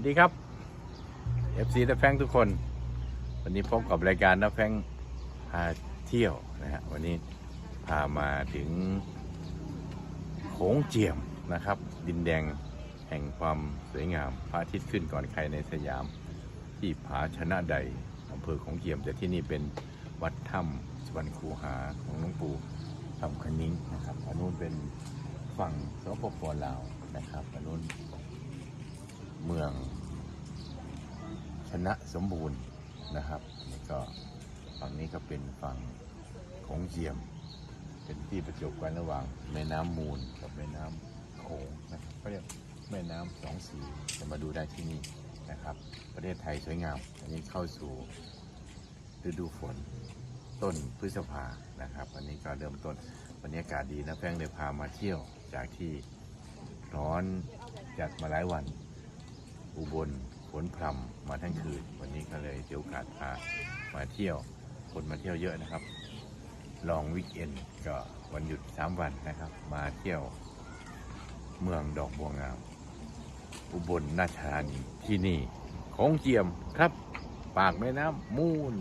วัสดีครับ FC นักแฟงทุกคน วันนี้พบกับรายการนักแฟงพาเที่ยวนะฮะวันนี้พามาถึงโขงเจียมนะครับ ดินแดงแห่งความสวยงามพระอาทิตย์ขึ้นก่อนใครในสยาม ที่ผาชนะใดอำเภอโของเจียม แต่ที่นี่เป็นวัดถ้ำสวรรคูหาของหลวงปู่ทำคนิ้งนะครับอันนู้นเป็นฝั่งสปปลาวนะครับอันนู้น เมือง ชนะสมบูรณ์นะครับนี่ก็ฝั่งนี้ก็เป็นฝั่งของเจียม เป็นที่ประจบกันระหว่างแม่น้ำมูลกับแม่น้ำโขงนะครับก็เรียกแม่น้ำสองสีจะมาดูได้ที่นี่นะครับ ประเทศไทยสวยงาม อันนี้เข้าสู่ฤดูฝนต้นพฤษภานะครับ อันนี้ก็เริ่มต้นบรรยากาศดีนะแฟงเลยพามาเที่ยวจากที่ร้อนจัดมาหลายวัน อุบล ฝนพรำมาทั้งคืน วันนี้ก็เลยเดี๋ยวกาสพามาเที่ยว คนมาเที่ยวเยอะนะครับ ลองวิกเอนก็วันหยุด 3 วันนะครับ มาเที่ยวเมืองดอกบัวงาม อุบลราชธานีที่นี่ ของเจียมครับ ปากแม่น้ำมูล